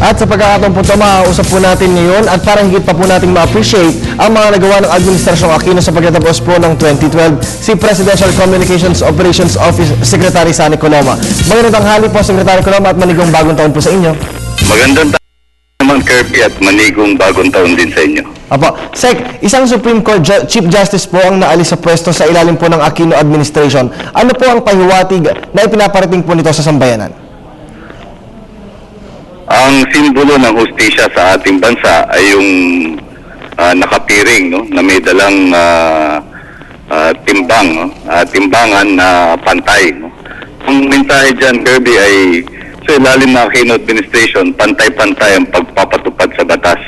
At sa pagkakataon po ito, makakausap po natin ngayon at para higit pa po natin ma-appreciate ang mga nagawa ng Administrasyong Aquino sa pagkatapos po ng 2012, si Presidential Communications Operations Office Secretary Sani Coloma. Magandang tanghali po, Secretary Coloma, at manigong bagong taon po sa inyo. Magandang naman Kirby at manigong bagong taon din sa inyo. Apo, Sec, isang Supreme Court Ju- Chief Justice po ang naalis sa pwesto sa ilalim po ng Aquino Administration. Ano po ang pahiwatig na ipinaparating po nito sa sambayanan? Ang simbolo ng hustisya sa ating bansa ay yung ah, nakapiring no na may dalang ah, ah, timbang no ah, timbangan na pantay no. Ang mensahe diyan Kirby ay sa ilalim ng Aquino administration pantay-pantay ang pagpapatupad sa batas.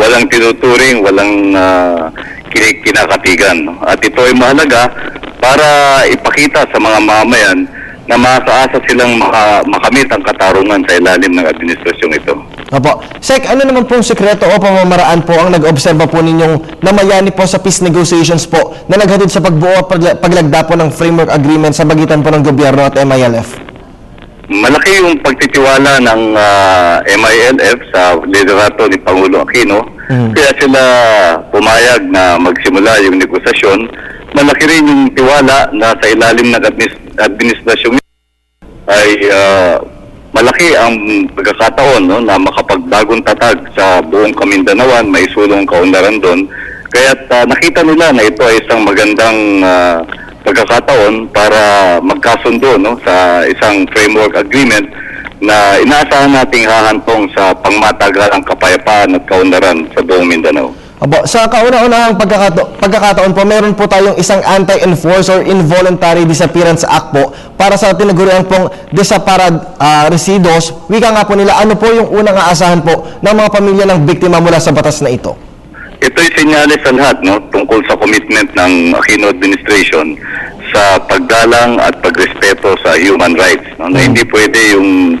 Walang tinuturing, walang uh, kinakatigan no. At ito ay mahalaga para ipakita sa mga mamayan na makakaasa silang maka, makamit ang katarungan sa ilalim ng administrasyong ito. Apo. Sec, ano naman pong sekreto o pamamaraan po ang nag-obserba po ninyong namayani po sa peace negotiations po na naghatid sa pagbuo at pagla- paglagda po ng framework agreement sa bagitan po ng gobyerno at MILF? Malaki yung pagtitiwala ng ah, MILF sa liderato ni Pangulo Aquino. Kaya sila pumayag na magsimula yung negosasyon. Malaki rin yung tiwala na sa ilalim ng administ- administrasyon ay ah, malaki ang pagkakataon no, na makapagbagong tatag sa buong Kamindanawan, may sulong kaunlaran doon. Kaya nakita nila na ito ay isang magandang ah, pagkakataon para magkasundo no, sa isang framework agreement na inaasahan nating hahantong sa pangmatagalang kapayapaan at kaunlaran sa buong Mindanao. Apo, sa kauna-unahang pagkakato- pagkakataon po, meron po tayong isang Anti-Enforce or Involuntary Disappearance Act po para sa tinaguriang pong Desaparad ah, Residuos. Wika nga po nila, ano po yung unang aasahan po ng mga pamilya ng biktima mula sa batas na ito? Ito'y senyales sa lahat no, tungkol sa commitment ng Aquino administration sa paggalang at pagrespeto sa human rights. No, na hindi pwede yung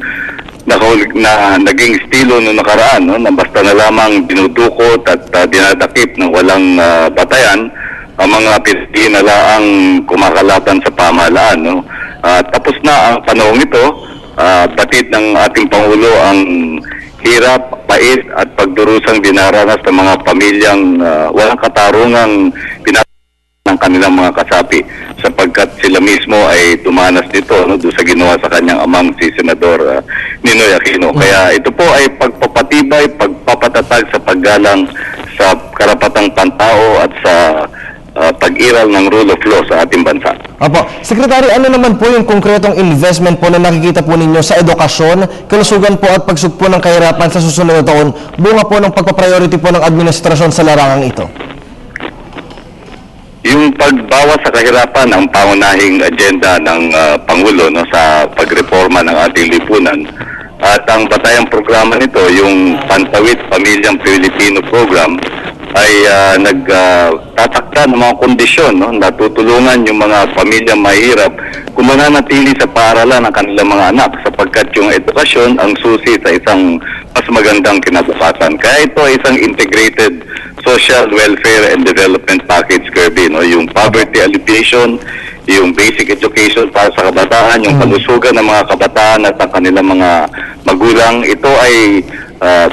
nakahuli, na naging estilo noong nakaraan no, na basta na lamang dinudukot at uh, dinadakip ng walang ah, batayan ang mga Pilipina laang kumakalaban sa pamahalaan. No. Ah, tapos na ang panahong ito, ah, batid ng ating Pangulo ang hirap, pait at pagdurusang dinaranas ng mga pamilyang ah, walang katarungang pinag ng kanilang mga kasapi sapagkat sila mismo ay dumanas nito no, doon sa ginawa sa kanyang amang si Senador ah, Ninoy Aquino. Kaya ito po ay pagpapatibay, pagpapatatag sa paggalang sa karapatang pantao at sa ah, pag-iral ng rule of law sa ating bansa. Apo, Secretary, ano naman po yung konkretong investment po na nakikita po ninyo sa edukasyon, kalusugan po at pagsugpo ng kahirapan sa susunod na taon, bunga po ng pagpapriority po ng administrasyon sa larangang ito? Yung pagbawas sa kahirapan ang pangunahing agenda ng ah, Pangulo no, sa ating lipunan. At ang batayang programa nito, yung Pantawid Pamilyang Pilipino Program, ay uh, nagtatakda ng mga kondisyon no, na tutulungan yung mga pamilyang mahirap kung mananatili sa paaralan ng kanilang mga anak sapagkat yung edukasyon ang susi sa isang mas magandang kinabukasan. Kaya ito ay isang integrated social welfare and development package Kirby no? Yung poverty alleviation yung basic education para sa kabataan yung kalusugan ng mga kabataan at ang kanilang mga magulang. Ito ay ah,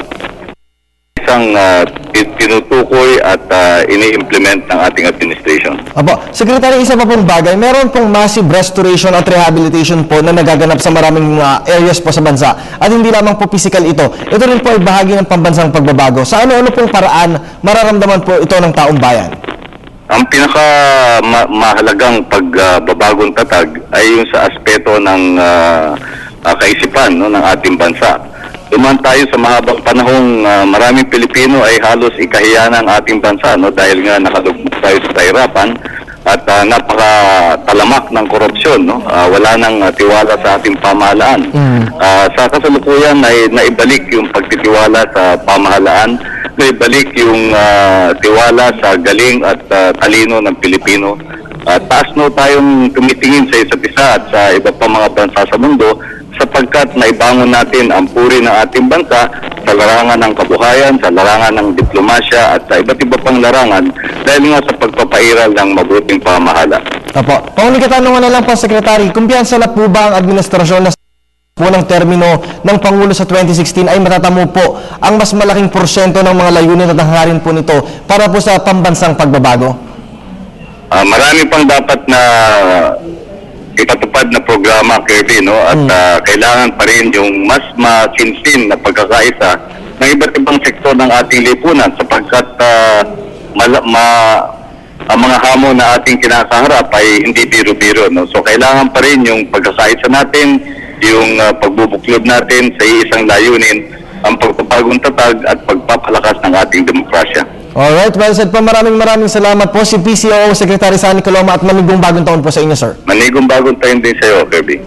isang ah, tin- tinutukoy at ah, ini-implement ng ating administration. Apo, Secretary, isa pa pong bagay, meron pong massive restoration at rehabilitation po na nagaganap sa maraming mga areas po sa bansa. At hindi lamang po physical ito. Ito rin po ay bahagi ng pambansang pagbabago. Sa ano-ano pong paraan mararamdaman po ito ng taong bayan? Ang pinaka ma- mahalagang pagbabagong tatag ay yung sa aspeto ng ah, ah, kaisipan no, ng ating bansa. Duman tayo sa mahabang panahong ah, maraming Pilipino ay halos ikahiya ng ating bansa no, dahil nga nakalugmok tayo sa kahirapan at uh, napaka-talamak ng korupsyon. No? Ah, wala nang ah, tiwala sa ating pamahalaan. Ah, sa kasalukuyan ay naibalik yung pagtitiwala sa pamahalaan may balik yung ah, tiwala sa galing at ah, talino ng Pilipino. At taas no tayong tumitingin sa isa't isa at sa iba pa mga bansa sa mundo sapagkat naibangon natin ang puri ng ating bansa sa larangan ng kabuhayan, sa larangan ng diplomasya at sa iba't iba pang larangan dahil nga sa pagpapairal ng mabuting pamahala. Apo, panguling katanungan na lang po, Secretary, kumpiyansa na po ba ang administrasyon na po ng termino ng Pangulo sa 2016 ay matatamo po ang mas malaking porsyento ng mga layunin at hangarin po nito para po sa pambansang pagbabago? Ah, marami pang dapat na ipatupad na programa, Kirby, no? At ah, kailangan pa rin yung mas masinsin na pagkakaisa ng iba't ibang sektor ng ating lipunan sapagkat ah, mala- ma- ang mga hamon na ating kinakaharap ay hindi biro-biro, no? So kailangan pa rin yung pagkakaisa natin, yung ah, pagbubuklod natin sa isang layunin, ang pagpapagong tatag at pagpapalakas ng ating demokrasya. Alright, well said po. Maraming maraming salamat po si PCOO Secretary Sani Coloma at manigong bagong taon po sa inyo, sir. Manigong bagong tayo din sa iyo, Kirby.